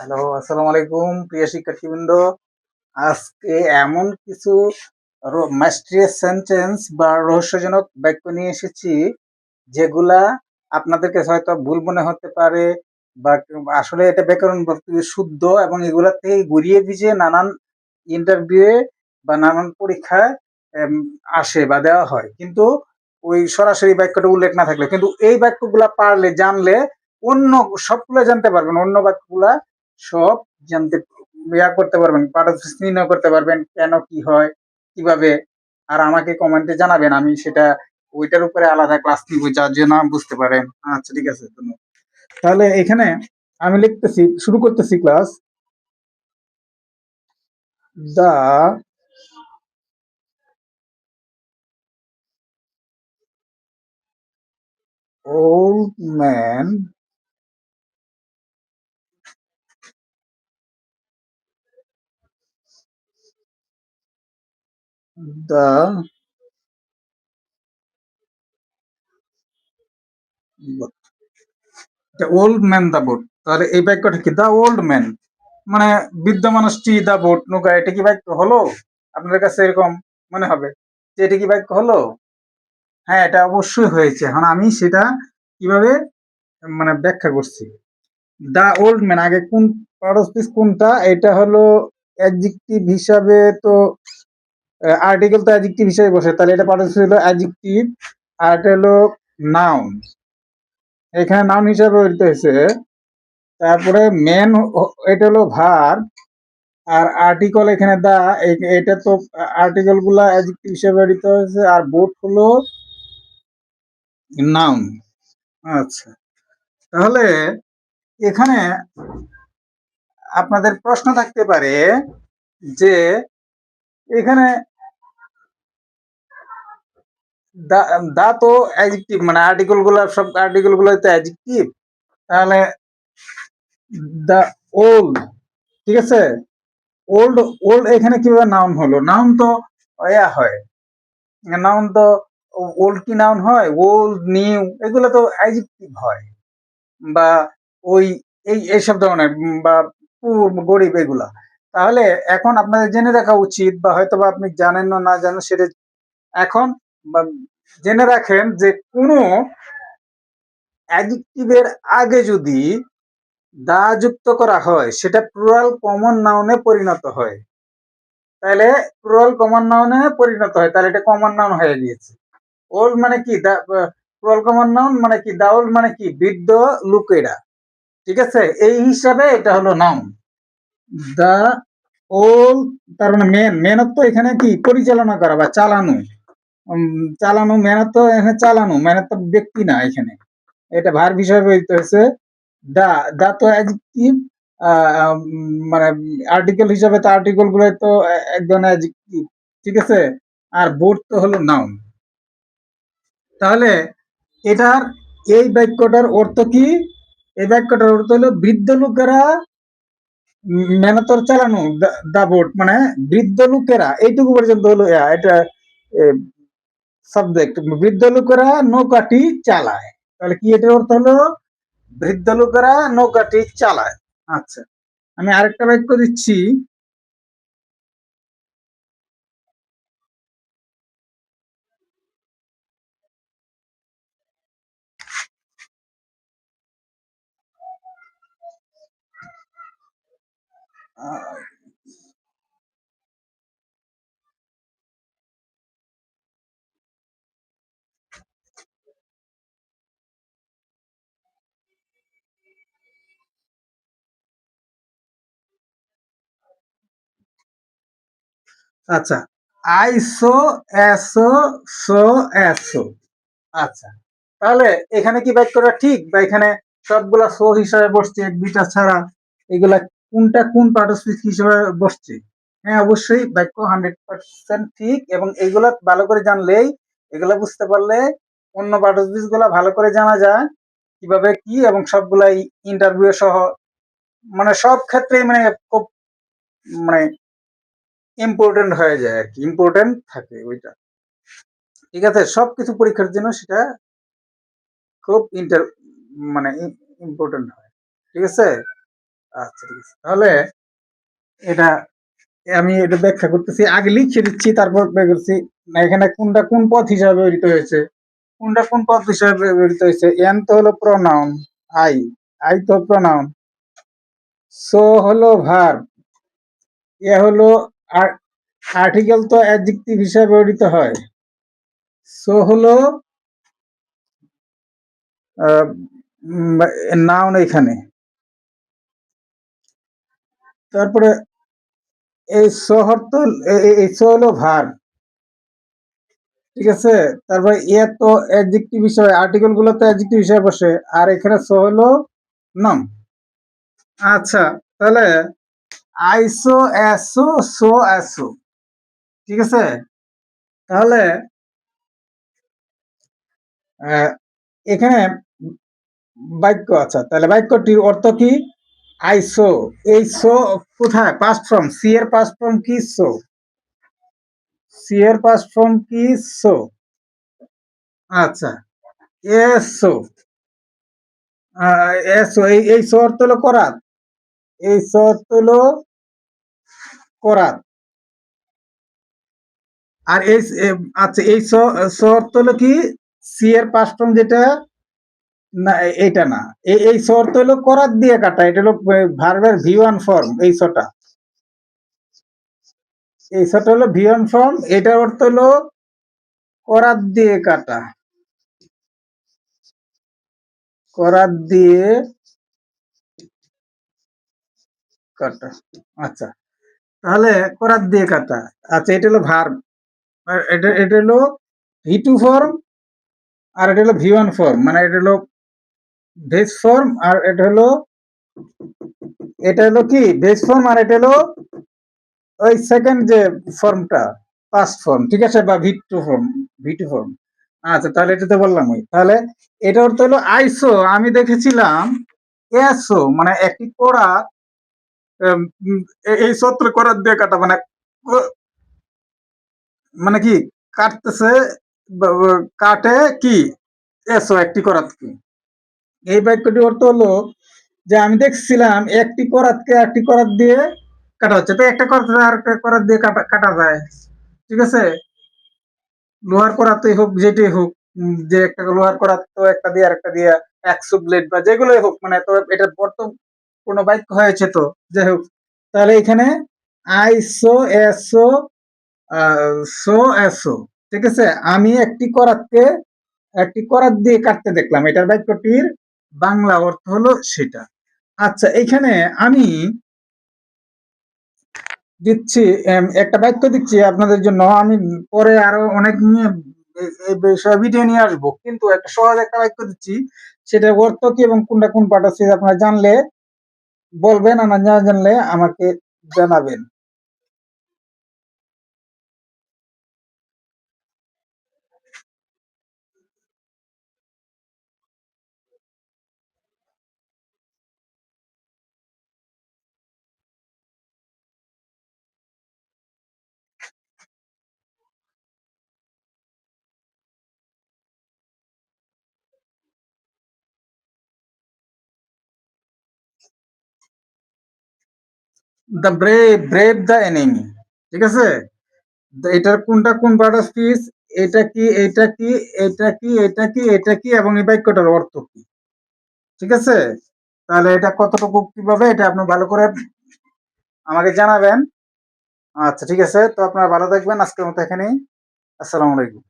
Hello আসসালামু আলাইকুম প্রিয় শিক্ষার্থীবৃন্দ। আজকে এমন কিছু মাস্ট্রিয়াস সেন্টেন্স বা রহস্যজনক বাক্য নিয়ে এসেছি, যেগুলা আপনাদের কাছে হয়তো ভুল মনে হতে পারে, বা আসলে এটা ব্যাকরণ শুদ্ধ এবং এগুলা থেকে ঘুরিয়ে ভিজিয়ে নানান ইন্টারভিউয়ে বা নানান পরীক্ষায় আসে বা দেওয়া হয়। কিন্তু ওই সরাসরি বাক্যটা উল্লেখ না থাকলে, কিন্তু এই বাক্যগুলা পারলে, জানলে অন্য সবগুলো জানতে পারবেন, অন্য বাক্যগুলা সব জানতে, ইয়া করতে পারবেন নির্ণয় করতে পারবেন, কেন কি হয়, কীভাবে, আর আমাকে কমেন্টে জানাবেন, আমি সেটা ওইটার উপরে আলাদা ক্লাস নিব, যার জন্য বুঝতে পারেন। আচ্ছা ঠিক আছে তাহলে এখানে আমি লিখতেছি, শুরু করতেছি class the old man the old man the boat তাহলে এই বাক্যটা কি? দা ওল্ড ম্যান মানে বৃদ্ধ মানুষটি দা বোট নৌকা, এটা কি বাক্য হলো? আপনাদের কাছে এরকম মনে হবে যে এটা কি বাক্য হলো? হ্যাঁ এটা অবশ্যই হয়েছে। এখন আমি সেটা কীভাবে মানে ব্যাখ্যা করছি? দা ওল্ড ম্যান আগে কোন পারস্পিস কোনটা? এটা হলো অ্যাডজেক্টিভ হিসাবে তো আর্টিকেল তো অ্যাডজেক্টিভ হিসেবে বসে। তাহলে এটা পারস্পিস হলো অ্যাডজেক্টিভ আর এটা হলো নাউন এখানে নাউন হিসাবে ব্যবহৃত হয়েছে। তারপরে মেন এটা হলো ভার আর আর্টিকেল এখানে দা এটা তো আর্টিকেলগুলা অ্যাডজেক্টিভ হিসেবে ব্যবহৃত হয়েছে, আর বোট হলো নাউন আচ্ছা। তাহলে এখানে আপনাদের প্রশ্ন থাকতে পারে যে এখানে দা তো অ্যাডজেক্টিভ মানে আর্টিকেলগুলো, সব আর্টিকেলগুলো তো অ্যাডজেক্টিভ তাহলে দা ওল্ড ঠিক আছে? ওল্ড ওল্ড এখানে কীভাবে নাউন হলো? নাউন তো ইয়া হয়। নাউন তো ওল্ড কি নাউন হয়? ওল্ড নিউ এগুলো তো অ্যাডজেক্টিভ হয়। বা ওই, এই এইসব ধরনের, বা গরিব এগুলা। তাহলে এখন আপনাদের জেনে রাখা উচিত, বা হয়তো বা আপনি জানেন না না জানেন, সেটা এখন জেনে রাখেন যে কোনো অ্যাডজেক্টিভের আগে যদি দা যুক্ত করা হয়, সেটা প্লুরাল কমন নাউনে পরিণত হয়। তাহলে প্লুরাল কমন নাউনে পরিণত হয়। তাহলে এটা কমন নাউন হয়ে গিয়েছে। ওল্ড মানে কি? প্লুরাল কমন নাউন মানে কি? দা মানে কি? বৃদ্ধ লোকেরা। ঠিক আছে? এই হিসাবে এটা হলো নাউন দা ওল্ড তার মানে মেন মেনত তো এখানে কি? পরিচালনা করা বা চালানো। চালানো, মেহনত তো এখানে চালানো, মেহনত তো ব্যক্তি না এখানে। এটা ভার বিষয় ব্যবহৃত হয়েছে দা দা তো অ্যাডজেক্টিভ মানে আর্টিকেল হিসাবে তো আর্টিকেলগুলো তো একজন অ্যাডজেক্টিভ ঠিক আছে? আর বোর্ড তো হলো নাউন তাহলে এটার, এই বাক্যটার অর্থ কি? এই বাক্যটার অর্থ হলো বৃদ্ধ লোকেরা মেহনতর চালানো, দা বোর্ড মানে বৃদ্ধ লোকেরা, এইটুকু পর্যন্ত হলো এটা সাবজেক্ট বৃদ্ধ লোকেরা নৌকাটি চালায়। তাহলে কি এটার অর্থ হলো? বৃদ্ধ লোকেরা নৌকাটি চালায়। আচ্ছা আমি আরেকটা বাক্য দিচ্ছি। আচ্ছা আইসো, এসো, সো, এসো। আচ্ছা তাহলে এখানে কি বাক্যটা ঠিক বা এখানে সবগুলা সো হিসাবে বসছে, এক, দুইটা ছাড়া? এগুলা কোনটা কোন পার্টসপিচ হিসাবে বসছে? হ্যাঁ অবশ্যই বাক্য হান্ড্রেড পার্সেন্ট ঠিক এবং এগুলা ভালো করে জানলেই এগুলা বুঝতে পারলে অন্য পার্টসপিচগুলা ভালো করে জানা যায় কীভাবে কি এবং সবগুলাই ইন্টারভিউ সহ মানে সব ক্ষেত্রেই মানে খুব মানে ইম্পর্টেন্ট হয়ে যায় আর কি ইম্পর্টেন্ট থাকে ওইটা। ঠিক আছে, সবকিছু পরীক্ষার জন্য সেটা খুব ইন্টার মানে ইম্পর্টেন্ট হয়। ঠিক আছে? আচ্ছা ঠিক আছে। তাহলে এটা, আমি এটা ব্যাখ্যা করতেছি, আগে লিখে দিচ্ছি, তারপর করছি, না এখানে কোনটা কোন পথ হিসাবে ব্যবহৃত হয়েছে? কোনটা কোন পথ হিসাবে ব্যবহৃত হয়েছে? এন তো হলো প্রোনাউন আই আই তো প্রোনাউন সো হলো ভার এ হলো আর্টিকেল তো অ্যাডজেক্টিভ হিসাবে ব্যবহৃত হয়। সো হলো নাউন এখানে। তারপরে, এই শহর তো এ- এ- এই সো হলো ভার ঠিক আছে? তারপরে, এ তো অ্যাডজেক্টিভ হিসাবে আর্টিকেলগুলো তো অ্যাডজেক্টিভ হিসাবে বসে। আর এখানে সো হলো নাম আচ্ছা তাহলে আইসো, এসো, সো, এসো। ঠিক আছে? তাহলে এখানে বাক্য আচ্ছা তাহলে বাক্যটির অর্থ কি? আইসো। এই সো কোথায়? পাস্ট ফর্ম সি এর পাস্ট ফর্ম কি? সো। সি এর পাস্ট ফর্ম কি? সো। আচ্ছা। এসো। এসো। এই এই সো অর্থ হলো করাত। এই সো অর্থ হলো করাত আর এই আচ্ছা এই সো হলো কি? সি এর পাস্ট যেটা, না, এ- এইটা না। এই অর্থ হলো করাত দিয়ে কাটা। এটা হলো ভার্বের ভি ওয়ান ফর্ম এই সোটা এই সোটা হলো ভি ওয়ান ফর্ম এটার অর্থ হলো করাত দিয়ে কাটা। করাত দিয়ে কাটা। আচ্ছা। তাহলে করাত দিয়ে কাটা আচ্ছা এটা হলো ভার্ব এটা এটা হলো ভি টু ফর্ম আর এটা হলো ভি ওয়ান ফর্ম মানে এটা হলো ভেজ ফর্ম আর এটা হলো এটা হলো কি? ভেজ ফর্ম আর এটা হলো ওই সেকেন্ড যে ফর্মটা পাস্ট ফর্ম ঠিক আছে? বা V two form V two form আচ্ছা তাহলে এটা তো বললাম ওই তাহলে এটা অর্থ হলো আইসো আমি দেখেছিলাম এসো মানে একটি কোড়া এই সত্র করার দিয়ে কাটা মানে মানে কি, কাটতেছে কাটে কি? এসো একটি করাত কি। এই বাক্যটি অর্থ হলো যে আমি দেখছিলাম একটি করাতকে একটি করাত দিয়ে কাটা হচ্ছে। তো একটা করাত আর একটা করাত দিয়ে কাটা যায়। ঠিক আছে? লোহার করাতই হোক যেটাই হোক যে একটা লোহার করাত তো একটা দিয়ে আর একটা দিয়ে একশো ব্লেড বা যেগুলোই হোক মানে তো এটা বর্তমান কোনো বাক্য হয়েছে তো। যাই হোক তাহলে এখানে আইসো এসো সো এসো, ঠিক আছে? আমি একটি করাতকে, একটি করাত দিয়ে কাটতে দেখলাম। এটার বাক্যটির বাংলা অর্থ হলো সেটা। আচ্ছা এখানে আমি দিচ্ছি একটা বাক্য দিচ্ছি আপনাদের জন্য। আমি পরে আরও অনেক নিয়ে ভিডিও নিয়ে আসব। কিন্তু একটা সহজ একটা বাক্য দিচ্ছি। সেটা অর্থ কি এবং কোনটা কোন পার্ট আছে, আপনারা জানলে বলবেন আর না জানলে আমাকে জানাবেন। The brave brave the enemy ঠিক আছে? এটার কোনটা, কোন পার্ট অফ স্পিচ এটা কি এটা কি এটা কি এটা কি এটা কি এবং এই বাক্যটার অর্থ কি? ঠিক আছে? তাহলে এটা কতটুকু কীভাবে, এটা আপনি ভালো করে আমাকে জানাবেন। আচ্ছা ঠিক আছে? তো আপনারা ভালো থাকবেন। আজকের মতো এখানেই। আসসালামু আলাইকুম।